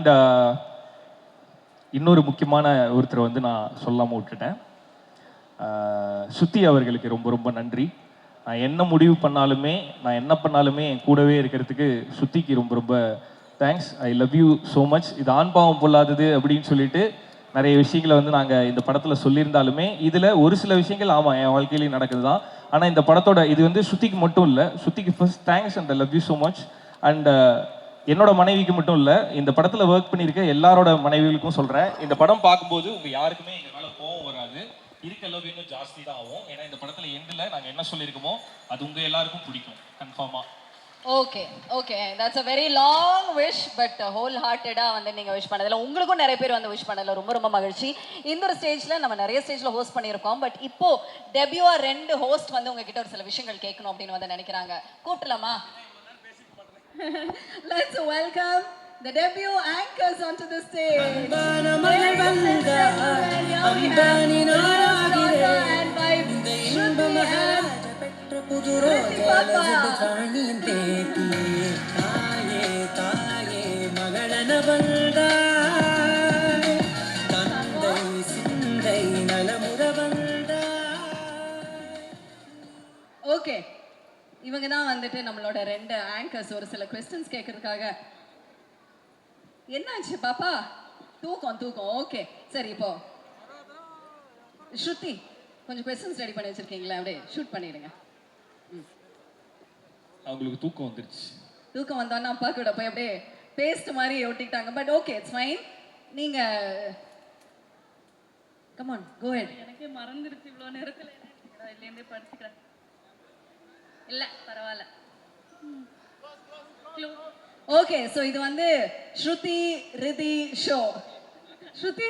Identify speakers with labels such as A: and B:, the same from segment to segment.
A: And uh, இன்னொரு முக்கியமான ஒருத்தரை வந்து நான் சொல்லாமல் விட்டுட்டேன். Uh, சுத்தி அவர்களுக்கு ரொம்ப ரொம்ப நன்றி. நான் என்ன முடிவு பண்ணாலுமே நான் என்ன பண்ணாலுமே என் கூடவே இருக்கிறதுக்கு சுத்திக்கு ரொம்ப ரொம்ப thanks I love you so much இது ஆண் பாவம் பொல்லாதது அப்படின்னு சொல்லிட்டு நிறைய விஷயங்களை வந்து நாங்கள் இந்த படத்தில் சொல்லியிருந்தாலுமே இதில் ஒரு சில விஷயங்கள் ஆமாம் என் வாழ்க்கையிலையும் நடக்குது தான் ஆனால் இந்த படத்தோட இது வந்து சுத்திக்கு மட்டும் இல்லை சுத்திக்கு first thanks and I love you so much and என்னோட மனைவிக்கு மட்டும் இல்லை இந்த படத்தில் ஒர்க் பண்ணியிருக்க எல்லாரோட மனைவிகளுக்கும் சொல்கிறேன் இந்த படம் பார்க்கும்போது உங்கள் யாருக்குமே எங்கள் மேலே கோவம் வராது. இருக்க லவ் இன்னும் ஜாஸ்தி தான் ஆகும். ஏன்னா இந்த படத்தில் எண்டில் நாங்கள் என்ன சொல்லியிருக்கோமோ அது உங்கள் எல்லாருக்கும் பிடிக்கும். கன்ஃபார்மாக
B: okay okay that's a very long wish but whole ஹார்ட்டடாக வந்து நீங்க விஷ் பண்ணதில்ல உங்களுக்கும் நிறைய பேர் வந்து விஷ் பண்ணதுல ரொம்ப ரொம்ப மகிழ்ச்சி. இந்த ஒரு ஸ்டேஜ்ல நம்ம நிறைய ஸ்டேஜ்ல ஹோஸ்ட் பண்ணியிருக்கோம். பட் இப்போ டெபியூவா ரெண்டு ஹோஸ்ட் வந்து உங்ககிட்ட ஒரு சில விஷயங்கள் கேட்கணும் அப்படின்னு வந்து நினைக்கிறாங்க. கூப்பிடலாமா? Let's welcome the debut anchors onto the stage. வந்துட்டு நம்மளோட ரெண்டு ஆங்கர்ஸ் ஒரு சில கொஸ்டின்ஸ் கேட்கறதுக்காக. என்னாச்சு பாப்பா? தூக்கம் தூக்கம். ஓகே சரி இப்போ. ஸ்ருதி கொஞ்சம் கொஸ்டின்ஸ் ரெடி பண்ணி வச்சிருக்கீங்களா? அப்படியே ஷூட் பண்ணிடுங்க.
A: அவங்களுக்கு தூக்கம் வந்துருச்சு.
B: தூக்கம் வந்தோன்னா அப்பா கூட போய் அப்படியே பேஸ்ட் மாதிரி ஒட்டிக்கிட்டாங்க. பட் ஓகே இட்ஸ் ஃபைன் நீங்க கமான் கோ ஹெட்
C: எனக்கே மறந்துருச்சு இவ்வளோ நேரத்தில். இதுலேருந்தே படிச்சுக்கிறேன். இல்லை பரவாயில்ல.
B: ஓகே ஸோ இது வந்து ஸ்ருதி ரிதி ஷோ. ஸ்ருதி?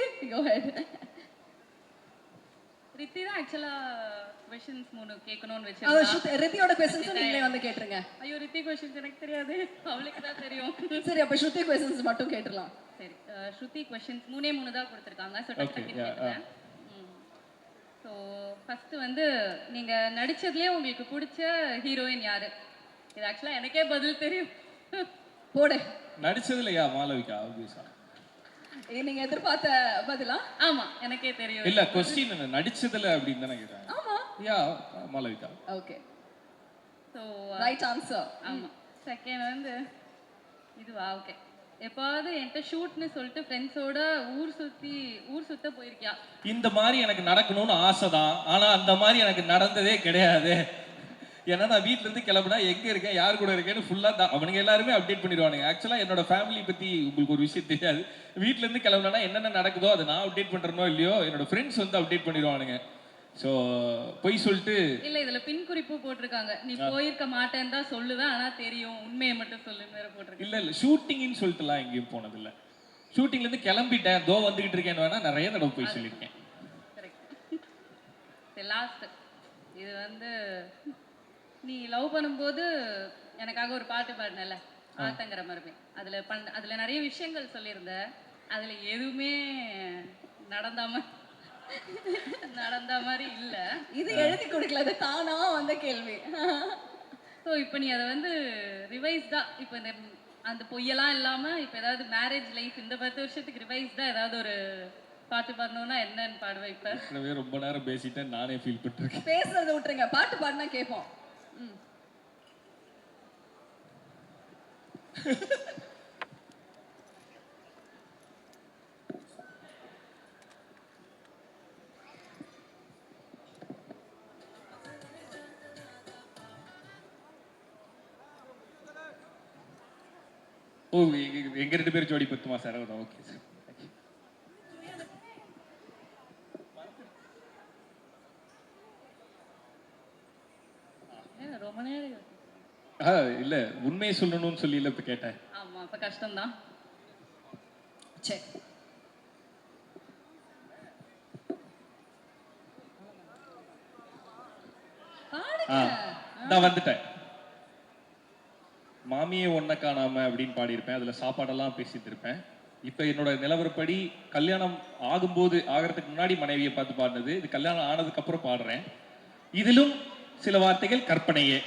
C: ரித்தி தான் ஆக்சுவலாக கொஷின்ஸ் மூணு கேட்கணும்னு
B: ஸ்ருதி ரித்தியோட கொஸ்டின்ஸ் நீங்களே வந்து கேட்டுருங்க.
C: ஐயோ ரித்தி கொஷின்ஸ் எனக்கு தெரியாது. அவளுக்கு தான் தெரியும்.
B: சரி அப்ப ஸ்ருதி கொஸ்டின்ஸ் மட்டும் கேட்டுடலாம்.
C: சரி ஸ்ருதி கொஷின்ஸ் மூணே மூணு தான் கொடுத்துருக்காங்க. ஸோ டக்கு ஸோ ஃபஸ்ட்டு வந்து நீங்கள் நடிச்சதுலேயே உங்களுக்கு பிடிச்ச ஹீரோயின் யாரு? இது ஆக்சுவலாக எனக்கே பதில் தெரியும்.
B: போடு.
A: நடிச்சதுலையா மாளவிகா ஆப்வியஸா
B: இது நீங்க எதிர்பார்த்த பதிலா?
C: ஆமாம் எனக்கே தெரியும்.
A: இல்ல கொஸ்டின் நடிச்சதுல அப்படின்னு தானே கேட்டாங்க
B: ஆமா.
A: Yeah Malavika.
B: Okay
C: so
B: right answer
C: ஆமாம் செகண்ட் வந்து இதுவா? ஓகே எப்பாவது என்கிட்ட ஷூட்னு சொல்லிட்டு ஃப்ரெண்ட்ஸோட ஊர் சுற்றி ஊர் சுத்த போயிருக்கியா?
A: இந்த மாதிரி எனக்கு நடக்கணும்னு ஆசை தான் ஆனா அந்த மாதிரி எனக்கு நடந்ததே கிடையாது. ஏன்னா நான் வீட்ல இருந்து கிளம்புனா எங்க இருக்கேன் யார் கூட இருக்கேன்னு ஃபுல்லா தான் அவனுங்க எல்லாருமே அப்டேட் பண்ணிடுவானுங்க. ஆக்சுவலா என்னோட ஃபேமிலி பத்தி உங்களுக்கு ஒரு விஷயம் தெரியாது. வீட்ல இருந்து கிளம்புனா என்னென்ன நடக்குதோ அதை நான் அப்டேட் பண்றேனோ இல்லையோ என்னோட ஃப்ரெண்ட்ஸ் வந்து அப்டேட் பண்ணிடுவானுங்க. ஸோ பொய் சொல்லிட்டு
C: இல்ல இதுல பின் குறிப்பு போட்டிருக்காங்க. நீ போயிருக்க மாட்டேன்னு தான் சொல்லுவேன் ஆனா தெரியும் உண்மையை மட்டும் சொல்லுன்னு வேற போட்டிருக்கேன்.
A: இல்ல இல்ல ஷூட்டிங்னு சொல்லிட்டுலாம் எங்கேயும் போனதில்ல. ஷூட்டிங்ல இருந்து கிளம்பிட்டேன் தோ வந்துகிட்டு இருக்கேன்னு வேணா நிறைய தடவை போய் சொல்லியிருக்கேன்.
C: லாஸ்ட் இது வந்து நீ லவ் பண்ணும்போது எனக்காக ஒரு பாட்டு பாடினல ஆத்தங்கிற மரபே. அதுல பண் அதுல நிறைய விஷயங்கள் சொல்லியிருந்த அதுல எதுவுமே நடந்தாம நடந்த மாதிரி இல்ல.
B: இது எழுதி கொடுக்கல அது தானா வந்த கேள்வி.
C: ஸோ இப்போ நீ அதை வந்து ரிவைஸ்டா இப்போ இந்த அந்த பொய்யெல்லாம் இல்லாம இப்போ ஏதாவது மேரேஜ் லைஃப் இந்த பத்து வருஷத்துக்கு ரிவைஸ்டா ஏதாவது ஒரு பாட்டு பாடணும்னா என்னன்னு பாடுவேன் இப்போ?
A: ஏற்கனவே ரொம்ப நேரம் பேசிட்டேன் நானே ஃபீல் பண்ணிருக்கேன்
B: பேசுறத விட்டுருங்க பாட்டு பாடினா கேட்போம். ம்.
A: ஓ எங்க- ரெண்டு பேரும் ஜோடி பத்துமா சார்? Okay sir.
C: ஏன் ரொம்ப நேரம் யோசி-
A: ஆ இல்ல உண்மையை சொல்லணும்னு சொல்லி இல்ல இப்ப கேட்டேன்.
C: ஆமா அப்ப கஷ்டம்தான்.
B: சரி
A: ஆ நான் வந்துட்டேன். மாமியே ஒன்ன காணாம அப்படின்னு பாடியிருப்பேன். அதுல சாப்பாடெல்லாம் பேசிட்டு இருப்பேன். இப்ப என்னோட நிலவரப்படி கல்யாணம் ஆகும்போது ஆகிறதுக்கு முன்னாடி மனைவியை பார்த்து பாடினது. இது கல்யாணம் ஆனதுக்கு அப்புறம் பாடுறேன். இதிலும் சில வார்த்தைகள் கற்பனையே.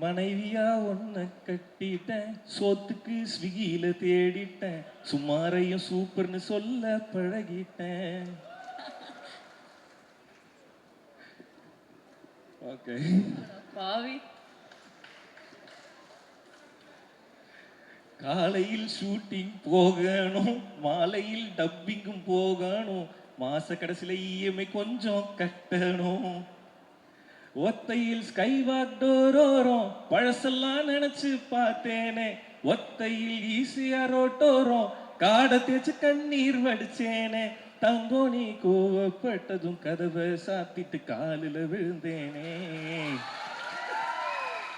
A: மனைவியா ஒன்ன கட்டிட்டேன். சோத்துக்கு ஸ்விக்கியில தேடிட்டேன். சுமாரையும் சூப்பர்னு சொல்ல பழகிட்டேன். ஓகே
C: பாவி
A: காலையில் ஷூட்டிங் போகணும் மாலையில் டப்பிங்கும் போகணும் மாச கடைசியில இஎம்ஐ கொஞ்சம் கட்டணும். ஒத்தையில் ஸ்கை வாக் டோரோரம் பழசெல்லாம் நினைச்சு பார்த்தேனே. ஒத்தையில் ஈஸியா ரோட்டோரம் காடை தேய்ச்சு கண்ணீர் வடிச்சேனே. தங்கோ நீ கோவப்பட்டதும் கதவை சாத்திட்டு காலில் விழுந்தேனே.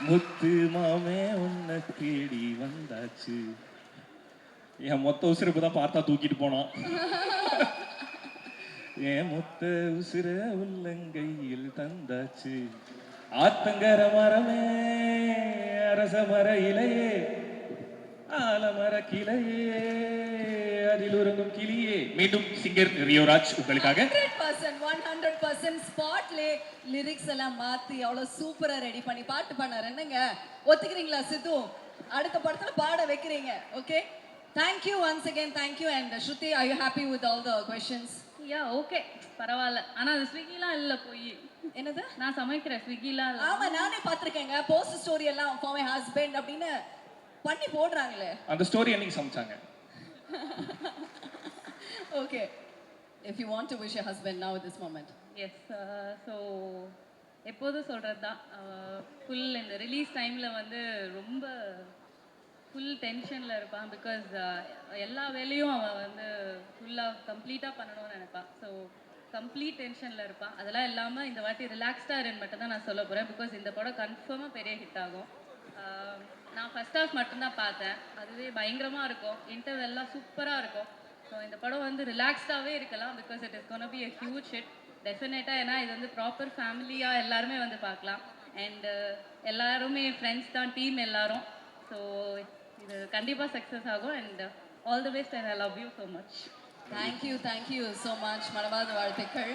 A: முத்து மாமே உன்னை தேடி வந்தாச்சு. என் மொத்த உசுரப்பு தான் பார்த்தா தூக்கிட்டு போனான். என் மொத்த உசுர உள்ளங்கையில் தந்தாச்சு. ஆத்தங்கர மரமே அரச மர இலையே ஆலமர கிளையே அதில் உறங்கும் கிளியே. மீண்டும் சிங்கர் ரியோராஜ் உங்களுக்காக
B: ஸ்பாட்லே லிரிக்ஸ் எல்லாம் மாத்தி அவ்வளவு சூப்பரா ரெடி பண்ணி பாட்டு பண்ணாரு என்னங்க? ஒத்துக்கிறீங்களா சித்து? அடுத்த படத்துல பாட வைக்கிறீங்க okay thank you once again thank you and Shruti I you happy with all the questions
C: yeah okay பரவாயில்ல. ஆனா அது ஸ்விக்கிலாம் இல்ல போய்.
B: என்னது?
C: நான் சமைக்கிறேன் ஸ்விக்கிலாம் இல்ல.
B: ஆமா நானே பாத்திருக்கேங்க போஸ்ட் ஸ்டோரி எல்லாம் ஃபார் மை ஹஸ்பண்ட் அப்படின்னு பண்ணி போடுறாங்களே.
A: அந்த ஸ்டோரி என்னைக்கு சமைச்சாங்க?
B: Okay if you want to wish your husband now this moment
C: yes so எப்போதும் சொல்கிறது தான் ஃபுல் இந்த ரிலீஸ் டைமில் வந்து ரொம்ப ஃபுல் டென்ஷனில் இருப்பான் பிகாஸ் எல்லா வேலையும் அவன் வந்து ஃபுல்லாக கம்ப்ளீட்டாக பண்ணணும்னு நினைப்பான். ஸோ கம்ப்ளீட் டென்ஷனில் இருப்பான். அதெல்லாம் இல்லாமல் இந்த வாட்டி ரிலாக்ஸ்டாக இருன்னு மட்டும் தான் நான் சொல்ல போகிறேன் பிகாஸ் இந்த படம் கன்ஃபார்மாக பெரிய ஹிட் ஆகும். நான் ஃபர்ஸ்ட் ஹாஃப் மட்டும்தான் பார்த்தேன். அதுவே பயங்கரமாக இருக்கும். இன்டர்வெல்லாம் சூப்பராக இருக்கும். ஸோ இந்த படம் வந்து ரிலாக்ஸ்டாகவே இருக்கலாம். Because it is gonna be a huge hit டெஃபினட்டாக ஏன்னா இது வந்து ப்ராப்பர் ஃபேமிலியாக எல்லாருமே வந்து பார்க்கலாம். அண்டு uh, எல்லாருமே ஃப்ரெண்ட்ஸ் தான் டீம் எல்லாரும். ஸோ இது கண்டிப்பாக சக்ஸஸ் ஆகும். And all the best and I love you so much
B: thank you thank you so much மனவாத வாழ்த்துக்கள்.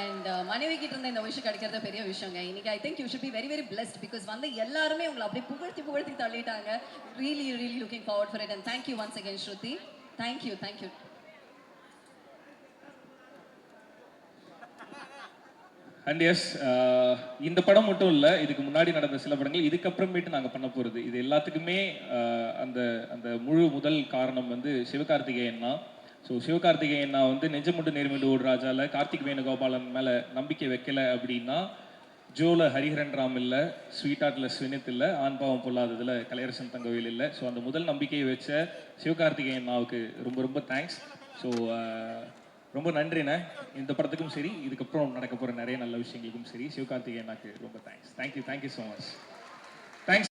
B: அண்ட் uh, மனைவி கிட்ட இருந்த இந்த விஷயம் கிடைக்கிறது பெரிய விஷயங்க. இன்னைக்கு I think you should be very very blessed because வந்து எல்லாருமே உங்களை அப்படியே புகழ்த்தி புகழ்த்தி தள்ளிட்டாங்க. Really really looking forward for it and thank you once again Shruti thank you thank you
A: and yes uh, இந்த படம் மட்டும் இல்லை இதுக்கு முன்னாடி நடந்த சில படங்கள் இதுக்கப்புறமேட்டு நாங்கள் பண்ண போகிறது இது எல்லாத்துக்குமே uh, அந்த அந்த முழு முதல் காரணம் வந்து சிவகார்த்திகேயன் தான். ஸோ சிவகார்த்திகேயன் நான் வந்து நெஞ்சமுட்டு நேர்மண்டு ஓடு ராஜாவில் கார்த்திக் வேணுகோபாலன் மேலே நம்பிக்கை வைக்கல அப்படின்னா ஜோல ஹரிஹரன் ராம் இல்லை ஸ்வீட்டாட்டில் ஸ்வினித் இல்லை ஆண் பாவம் பொல்லாததில் கலையரசன் தங்கவேல் இல்லை. ஸோ அந்த முதல் நம்பிக்கையை வச்ச சிவகார்த்திகேயன் அண்ணாவுக்கு ரொம்ப ரொம்ப தேங்க்ஸ் ஸோ uh, ரொம்ப நன்றிண்ணே. இந்த படத்துக்கும் சரி இதுக்கப்புறம் நடக்க போகிற நிறைய நல்ல விஷயங்களுக்கும் சரி. சிவகார்த்திகேயனாக்கு ரொம்ப thanks thank you thank you so much thanks